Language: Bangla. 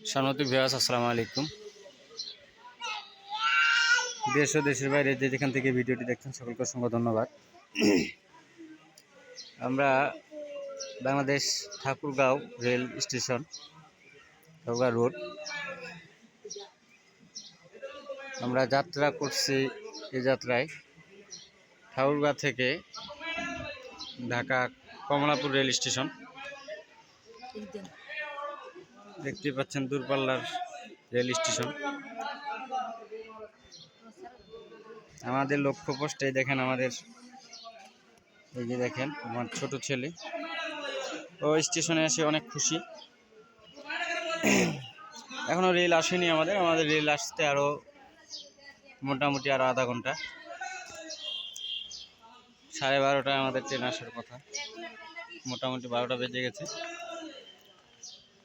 সম্মতি ভিয়াস আসসালামু আলাইকুম। দেশ ও দেশের বাইরে যে যেখান থেকে ভিডিওটি দেখছেন, সকলকে অসংখ্য ধন্যবাদ। আমরা Bangladesh Thakurgaon rail station, Thakurgaon road. আমরা যাত্রা করছি এই যাত্রায়। ঠাকুরগাঁ থেকে ঢাকা কমলাপুর রেল স্টেশন। দেখতে পাচ্ছেন দূরপাল্লার রেল স্টেশন। আমাদের লক্ষ্য পোস্টে দেখেন আমাদের, এই যে দেখেন আমার ছোট ছেলে। ও স্টেশনে এসে অনেক খুশি। এখনও রেল আসেনি আমাদের আমাদের রেল আসতে আরও মোটামুটি আরও আধা ঘণ্টা। সাড়ে বারোটায় আমাদের ট্রেন আসার কথা। মোটামুটি বারোটা বেজে গেছে।